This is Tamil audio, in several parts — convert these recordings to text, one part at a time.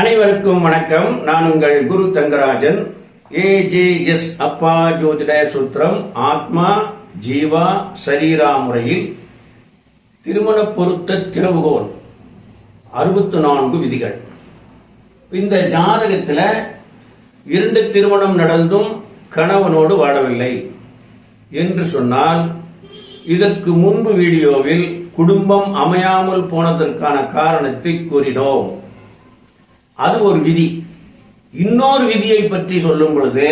அனைவருக்கும் வணக்கம். நான் உங்கள் குரு தங்கராஜன். ஏஜேஎஸ் அப்பா ஜோதிட சூத்திரம் ஆத்மா ஜீவா சரீரா முறையில் திருமண பொருத்த திறவுகோல் அறுபத்தி நான்கு விதிகள். இந்த ஜாதகத்தில் இரண்டு திருமணம் நடந்தும் கணவனோடு வாழவில்லை என்று சொன்னால் இதற்கு முன்பு வீடியோவில் குடும்பம் அமையாமல் போனதற்கான காரணத்தை கூறினோம். அது ஒரு விதி. இன்னொரு விதியை பற்றி சொல்லும் பொழுது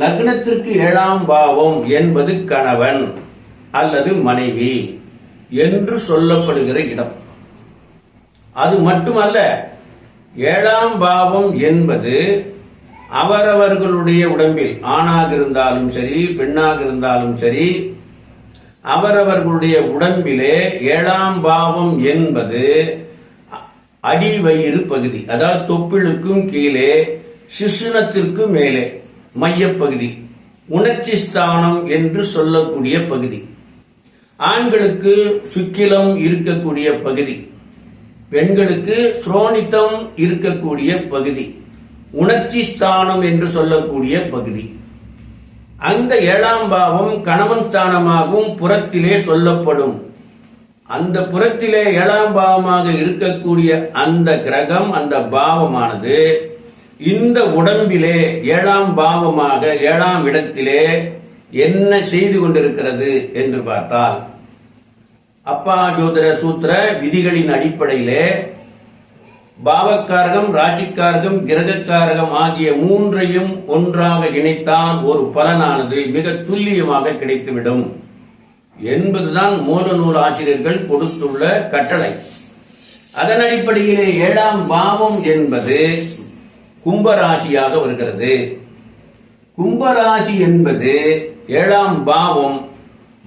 லக்னத்திற்கு ஏழாம் பாவம் என்பது கணவன் அல்லது மனைவி என்று சொல்லப்படுகிற இடம். அது மட்டுமல்ல ஏழாம் பாவம் என்பது அவரவர்களுடைய உடம்பில் ஆணாக இருந்தாலும் சரி பெண்ணாக இருந்தாலும் சரி அவரவர்களுடைய உடம்பிலே ஏழாம் பாவம் என்பது அடி வயிறு பகுதி அதாவது தொப்பிலுக்கும் கீழே சிசுனத்திற்கு மேலே மையப்பகுதி உணர்ச்சி ஸ்தானம் என்று சொல்லக்கூடிய பகுதி. ஆண்களுக்கு சுக்கிலம் இருக்கக்கூடிய பகுதி. பெண்களுக்கு சுரோனித்தம் இருக்கக்கூடிய பகுதி. உணர்ச்சி ஸ்தானம் என்று சொல்லக்கூடிய பகுதி. அந்த ஏழாம் பாவம் கணவன் ஸ்தானமாகவும் புறத்திலே சொல்லப்படும். அந்த புறத்திலே ஏழாம் பாவமாக இருக்கக்கூடிய அந்த கிரகம் அந்த பாவமானது இந்த உடம்பிலே ஏழாம் பாவமாக ஏழாம் இடத்திலே என்ன செய்து கொண்டிருக்கிறது என்று பார்த்தால் அப்பா ஜோதிர சூத்திர விதிகளின் அடிப்படையிலே பாவக்காரகம் ராசிக்காரகம் கிரகக்காரகம் ஆகிய மூன்றையும் ஒன்றாக இணைத்தால் ஒரு பலனானது மிக துல்லியமாக கிடைத்துவிடும். என்பதுதான் மூல நூல் ஆசிரியர்கள் கொடுத்துள்ள கட்டளை. அதன் அடிப்படையிலே ஏழாம் பாவம் என்பது கும்பராசியாக வருகிறது. கும்பராசி என்பது ஏழாம் பாவம்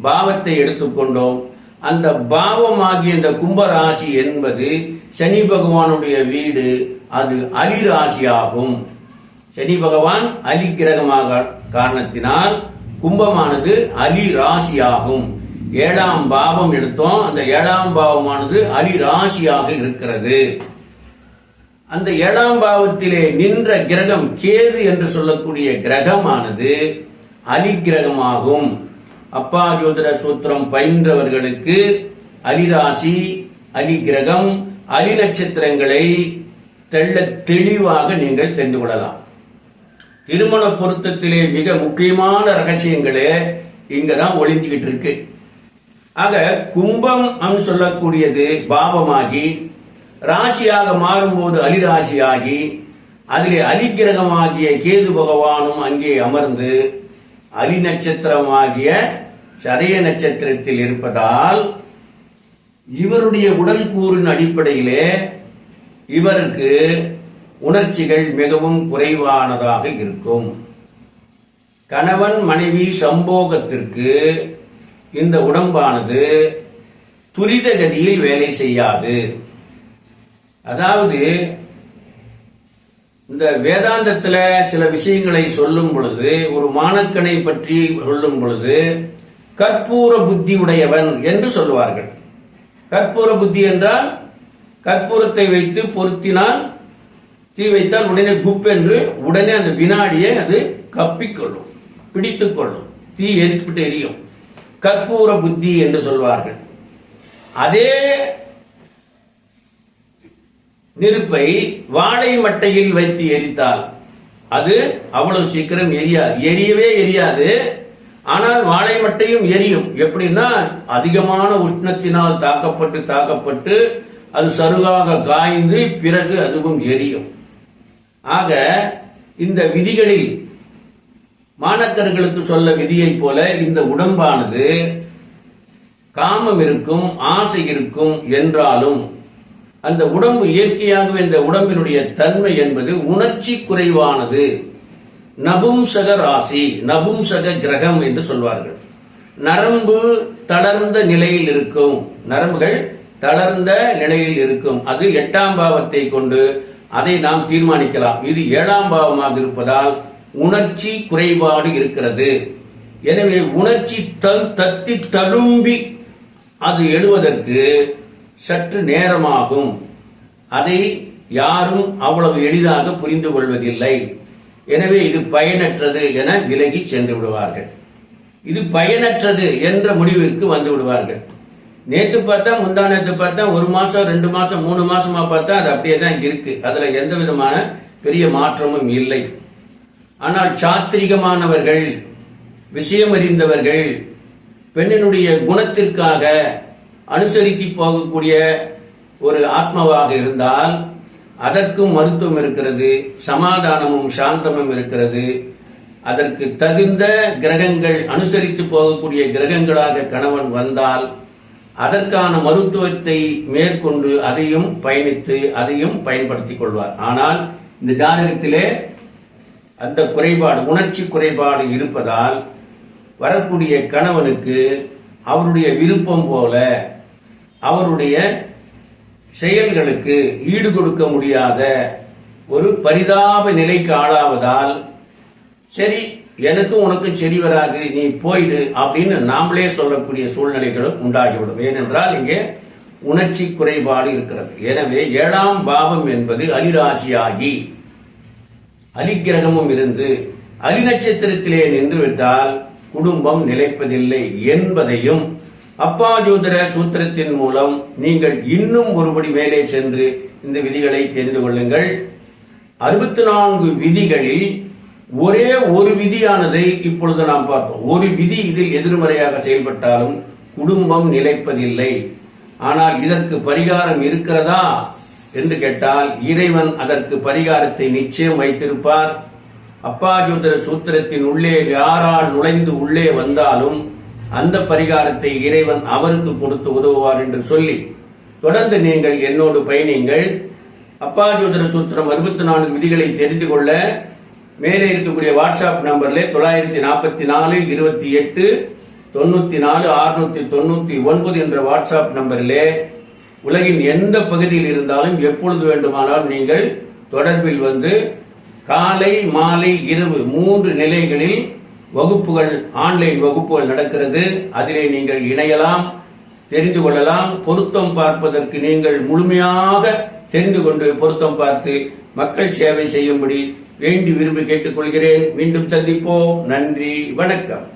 பாவத்தை எடுத்துக்கொண்டோம். அந்த பாவம் ஆகிய இந்த கும்பராசி என்பது சனி பகவானுடைய வீடு அது அலி ராசியாகும் சனி பகவான் அலி கிரகமாக காரணத்தினால் கும்பமானது அலி ராசியாகும் ஏழாம் பாவம் எடுத்தோம். அந்த ஏழாம் பாவமானது அலி ராசியாக இருக்கிறது. அந்த ஏழாம் பாவத்திலே நின்ற கிரகம் கேது என்று சொல்லக்கூடிய கிரகமானது அலி கிரகமாகும் அப்பா ஜோதிட சூத்திரம் பயின்றவர்களுக்கு அலிராசி அலி கிரகம் அலி நட்சத்திரங்களை தெள்ள தெளிவாக நீங்கள் தெரிந்து கொள்ளலாம். திருமண பொருத்தத்திலே மிக முக்கியமான ரகசியங்களே இங்கதான் ஒளிஞ்சுக்கிட்டு இருக்கு ஆக கும்பம் சொல்லக்கூடியது பாவமாகி ராசியாக மாறும்போது அலிராசியாகி அதிலே அலிகிரகமாகிய கேது பகவானும் அங்கே அமர்ந்து அலி நட்சத்திரமாகிய சதய நட்சத்திரத்தில் இருப்பதால் இவருடைய உடல் கூறின் அடிப்படையிலே இவருக்கு உணர்ச்சிகள் மிகவும் குறைவானதாக இருக்கும். கணவன் மனைவி சம்போகத்திற்கு இந்த உடம்பானது துரித கதியில் வேலை செய்யாது. அதாவது இந்த வேதாந்தத்தில் சில விஷயங்களை சொல்லும் பொழுது ஒரு மாணக்கனை பற்றி சொல்லும் பொழுது கற்பூர புத்தி உடையவன் என்று சொல்லுவார்கள். கற்பூர புத்தி என்றால் கற்பூரத்தை வைத்து பொருத்தினால் தீ வைத்தால் உடனே குப் என்று உடனே அந்த வினாடியை அது கப்பிக்கொள்ளும் பிடித்துக் கொள்ளும் தீ எரிப்பிட்டு எரியும். கற்பூர புத்தி என்று சொல்வார்கள். அதே நெருப்பை வாழை மட்டையில் வைத்து எரித்தால் அது அவ்வளவு சீக்கிரம் எரியாது எரியவே எரியாது. ஆனால் வாழை மட்டையும் எரியும். எப்படின்னா அதிகமான உஷ்ணத்தினால் தாக்கப்பட்டு தாக்கப்பட்டு அது சருகாக காய்ந்து பிறகு அதுவும் எரியும். ஆக இந்த விதிகளில் மாணக்கர்களுக்கு சொல்ல விதியை போல இந்த உடம்பானது காமம் இருக்கும் ஆசை இருக்கும் என்றாலும் அந்த உடம்பு இயற்கையாகவே இந்த உடம்பினுடைய தன்மை என்பது உணர்ச்சி குறைவானது. நபும்சக ராசி நபும்சக கிரகம் என்று சொல்வார்கள். நரம்பு தளர்ந்த நிலையில் இருக்கும். நரம்புகள் தளர்ந்த நிலையில் இருக்கும். அது எட்டாம் பாவத்தை கொண்டு அதை நாம் தீர்மானிக்கலாம். இது ஏழாம் பாவமாக இருப்பதால் உணர்ச்சி குறைபாடு இருக்கிறது. எனவே உணர்ச்சி தத்தி தழும்பி அது எழுவதற்கு சற்று நேரமாகும். அதை யாரும் அவ்வளவு எளிதாக புரிந்து கொள்வதில்லை. எனவே இது பயனற்றது என விலகி சென்று விடுவார்கள். இது பயனற்றது என்ற முடிவிற்கு வந்து விடுவார்கள். நேத்து பார்த்தா முந்தா நேத்து பார்த்தா ஒரு மாசம் ரெண்டு மாசம் மூணு மாசமா பார்த்தா அது அப்படியே தான் இருக்கு. அதுல எந்த விதமான பெரிய மாற்றமும் இல்லை. ஆனால் சாத்திரிகமானவர்கள் விஷயம் அறிந்தவர்கள் பெண்ணினுடைய குணத்திற்காக அனுசரித்து போகக்கூடிய ஒரு ஆத்மாவாக இருந்தால் அதற்கும் மருத்துவம் இருக்கிறது சமாதானமும் சாந்தமும் இருக்கிறது. அதற்கு தகுந்த கிரகங்கள் அனுசரித்து போகக்கூடிய கிரகங்களாக கணவன் வந்தால் அதற்கான மருத்துவத்தை மேற்கொண்டு அதையும் பயணித்து அதையும் பயன்படுத்திக் கொள்வார். ஆனால் இந்த ஜாதகத்திலே அந்த குறைபாடு உணர்ச்சி குறைபாடு இருப்பதால் வரக்கூடிய கணவனுக்கு அவருடைய விருப்பம் போல அவருடைய செயல்களுக்கு ஈடு கொடுக்க முடியாத ஒரு பரிதாப நிலைக்கு ஆளாவதால் சரி எனக்கும் உனக்கு சரி வராது நீ போயிடு அப்படின்னு நாமளே சொல்லக்கூடிய சூழ்நிலைகளும் உண்டாகிவிடும். ஏனென்றால் இங்கே உணர்ச்சி குறைபாடு இருக்கிறது. எனவே ஏழாம் பாவம் என்பது அலிராசியாகி அலிக்கிரகமும் இருந்து அலி நட்சத்திரத்திலே நின்றுவிட்டால் குடும்பம் நிலைப்பதில்லை என்பதையும் அப்பா ஜோதிர சூத்திரத்தின் மூலம் நீங்கள் இன்னும் ஒருபடி மேலே சென்று இந்த விதிகளை தெரிந்து கொள்ளுங்கள். அறுபத்தி நான்கு விதிகளில் ஒரே ஒரு விதியானதை இப்பொழுது நாம் பார்த்தோம். ஒரு விதி இதில் எதிர்மறையாக செயல்பட்டாலும் குடும்பம் நிலைப்பதில்லை. ஆனால் இதற்கு பரிகாரம் இருக்கிறதா என்று கேட்டால் இறைவன் அதற்கு பரிகாரத்தை நிச்சயம் வைத்திருப்பார். அப்பாஜோதர சூத்திரத்தின் உள்ளே யாரால் நுழைந்து உள்ளே வந்தாலும் அந்த பரிகாரத்தை இறைவன் அவருக்கு கொடுத்து உதவுவார் என்று சொல்லி தொடர்ந்து நீங்கள் என்னோடு பயணிங்கள். அப்பாஜோதர சூத்திரம் அறுபத்தி நான்கு விதிகளை தெரிந்து கொள்ள மேலே இருக்கக்கூடிய வாட்ஸ்அப் நம்பர்ல தொள்ளாயிரத்தி நாற்பத்தி நாலு இருபத்தி எட்டு தொண்ணூத்தி நாலு அறுநூத்தி தொண்ணூத்தி ஒன்பது என்ற வாட்ஸ்அப் நம்பரிலே உலகின் எந்த பகுதியில் இருந்தாலும் எப்பொழுது வேண்டுமானாலும் நீங்கள் தொடர்பில் வந்து காலை மாலை இரவு மூன்று நிலைகளில் வகுப்புகள் ஆன்லைன் வகுப்புகள் நடக்கிறது. அதிலே நீங்கள் இணையலாம் தெரிந்து கொள்ளலாம். பொருத்தம் பார்ப்பதற்கு நீங்கள் முழுமையாக தெரிந்து கொண்டு பொருத்தம் பார்த்து மக்கள் சேவை செய்யும்படி வேண்டி விரும்பி கேட்டுக்கொள்கிறேன். மீண்டும் சந்திப்போம். நன்றி. வணக்கம்.